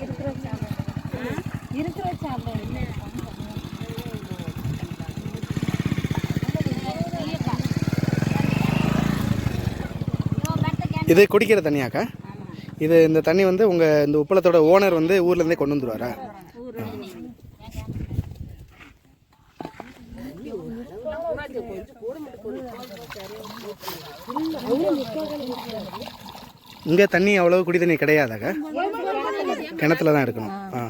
இருக்கிற சாப்பிட இருக்கிற சாப்பிட இது குடிக்கிற தண்ணியாக்கா? இது இந்த தண்ணி வந்து உங்கள் இந்த உப்பளத்தோட ஓனர் வந்து ஊர்லேருந்தே கொண்டு வந்துடுவாரா இங்கே தண்ணி அவ்வளோ குடி தண்ணி கிடையாதாக்கா? கிணத்துல தான் எடுக்கணும். ஆ.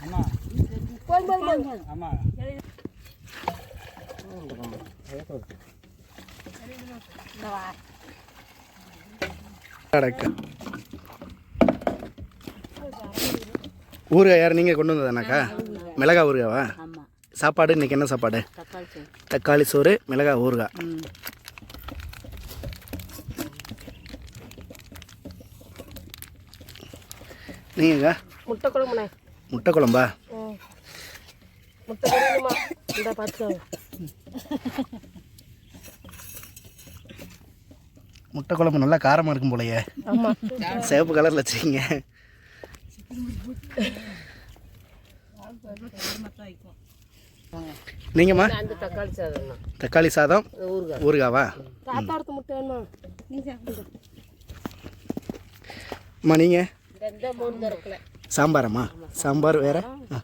அடக்கா ஊறுகாய் யார் நீங்கள் கொண்டு வந்ததானாக்கா? மிளகா ஊறுகாவா? சாப்பாடு இன்னைக்கு என்ன சாப்பாடு? தக்காளி சோறு. தக்காளி சோறு மிளகா ஊறுகாய். ம். நீங்கக்கா? முட்டை குழம்புண்ணே. முட்டை குழம்பா? முட்டை குழம்புமா இந்த பார்த்துக்கோங்க முட்டை குழம்பு நல்லா காரமாக இருக்கும் போலயே. ஆமாம் சிவப்பு கலரில் வச்சுக்கிங்க நீங்கம்மா? தக்காளி சாதம் தக்காளி சாதம்? ஊறுகாவா? முட்டை வேணுமா? அம்மா நீங்கள் சாம்பாரம்மா? சாம்பார் வேற? ஆ.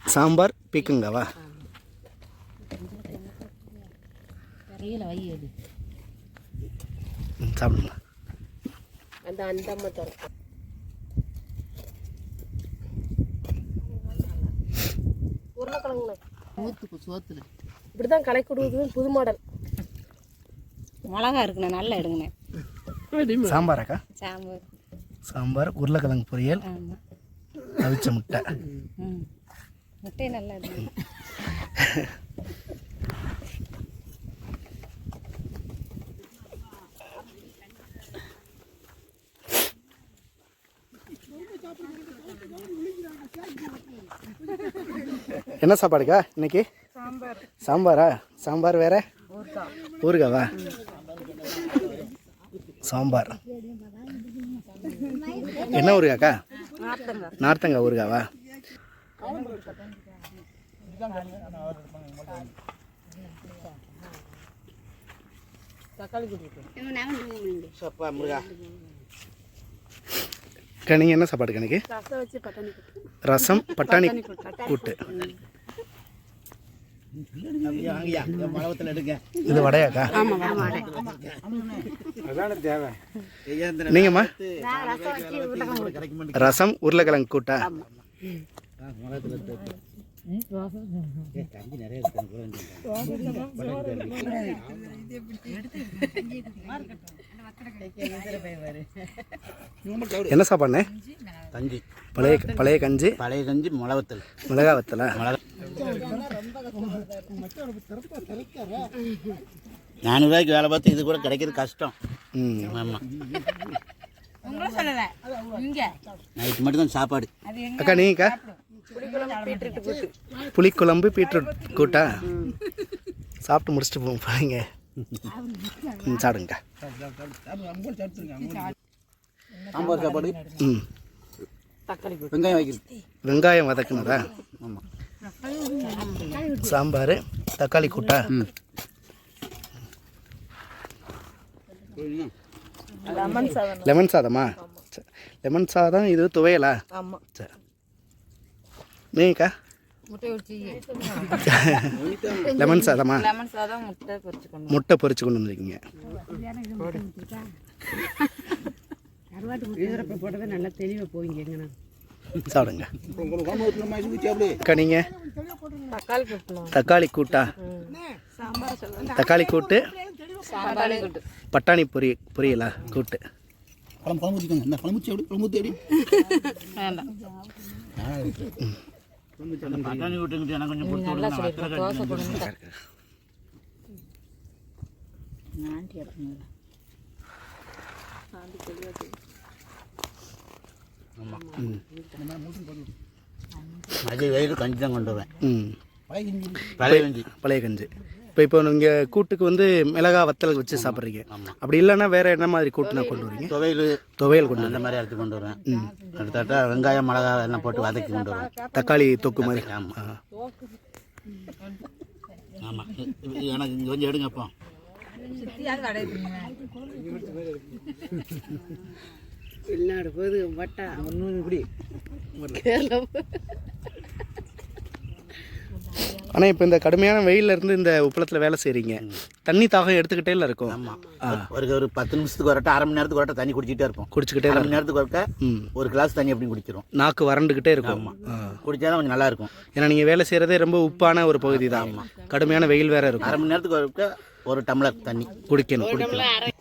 சாம்பார் பீக்கங்காவா? சாப்பிடுங்க அந்த அந்த அம்மா திறக்க. உருளைக்கிழங்குண்ணே. ஊற்றுக்கு சோத்துல. இப்படி தான் கொடுக்குது புது மாடல். மிளகா இருக்குண்ணே நல்லா எடுங்கண்ணே. சாம்பாராக்கா? சாம்பார். சாம்பார் உருளைக்கிழங்கு பொரியல் அவிச்ச முட்டை. ம். முட்டை நல்லா எடுங்க என்ன சாப்பாடுக்கா இன்னைக்கு? சாம்பாரா. சாம்பார்? வேற? ஊறுகாவா சாம்பார். என்ன ஊறுகாக்கா நார்த்தங்காய் ஊறுகாவா நீங்கள் என்ன பட்டாணி கொடுக்கு ரசம் பட்டாணி கூட்டு. இது வடையாக்கா? நீங்கம்மா? ரசம் உருளைக்கிழங்கு கூட்டா? என்ன சாப்பாடுண்ணே? கஞ்சி பழைய பழைய கஞ்சி? பழைய கஞ்சி மிளவத்தல் மிளகா வத்தலா? நானூறுரூவாய்க்கு வேலை பார்த்து இது கூட கிடைக்கிறது கஷ்டம். ம். ஆமாம் நைட்டு மட்டும் தான் சாப்பாடு. அது எங்க? அக்கா நீங்கக்கா? புளிக்குழம்பு பீட்ரூட் கூட்டா? சாப்பிட்டு முடிச்சுட்டு போங்க பாருங்க ம் சாப்பிடுங்கக்கா சாம்பார் சாப்பாடு? ம். வெங்காயம் வைக்கிறது வெங்காயம் வதக்குனதா? ஆமாம் சாம்பார் தக்காளி கூட்டா? லெமன் சாதம். லெமன் சாதமா? சரி. லெமன் சாதம் இது துவையலா? ஆமாம் சரி நீங்கக்கா? லெமன் சாதமா? லெமன் சாதம் முட்டை பொரிச்சுக்கணும் முட்டை பொரிச்சு கொண்டு வந்திருக்கீங்க. போட்டதை நல்லா தெளிவாக போயிங்க எங்கண்ணா சாப்பிடுங்க நீங்கள் தக்காளி கூட்டா? தக்காளி கூட்டு? பட்டாணி பொரி பொரியலா? கூட்டு. குழம்பு குழம்பு பட்டாணி விட்டுக்கிட்டு எனக்கு கொஞ்சம் கொடுத்து நல்லா சொல்லிருக்கேன் தோசை கொண்டு ஆண்டி அப்படின்னு மதிய வெயில் கஞ்சி தான் கொண்டு வருவேன். ம். பழைய கஞ்சி. பழைய கஞ்சி. இப்போ இப்போ நீங்கள் கூட்டுக்கு வந்து மிளகா வத்தல் வச்சு சாப்பிட்றீங்க. ஆமாம் அப்படி இல்லைன்னா வேற என்ன மாதிரி கூட்டுனா கொண்டு வரீங்க? துவையல் துவையல் கொண்டு அந்த மாதிரி எடுத்து கொண்டு வருவேன். எடுத்தாட்டா வெங்காயம் மிளகா எல்லாம் போட்டு வதக்கி கொண்டு வருவேன். தக்காளி தொக்கு மாதிரி. ஆமாம். ஆமாம் எனக்கு இங்கே கொஞ்சம் எடுங்கப்போ சுத்தியாவது கடை வெளிநாடு போகுது வட்டா. இப்படி. ஆனால் இப்போ இந்த கடுமையான வெயில்ல இருந்து இந்த உப்பளத்தில் வேலை செய்கிறீங்க தண்ணி தாகம் எடுத்துக்கிட்டே இல்லை இருக்கும். ஆமாம் ஒரு ஒரு பத்து நிமிஷத்துக்கு வரட்ட அரை மணி நேரத்துக்கு வரட்ட தண்ணி குடிச்சிட்டே இருப்போம். குடிச்சிக்கிட்டே அரை மணி நேரத்துக்கு வரட்ட ஒரு கிளாஸ் தண்ணி அப்படி குடிச்சிரும். நாக்கு வறண்டுக்கிட்டே இருக்கும். குடிச்சா தான் கொஞ்சம் நல்லா இருக்கும். ஏன்னா நீங்கள் வேலை செய்கிறதே ரொம்ப உப்பான ஒரு பகுதி தான். கடுமையான வெயில் வேற இருக்கும். அரை மணி நேரத்துக்கு வரட்ட ஒரு டம்ளர் தண்ணி. குடிக்கணும். குடிக்கணும்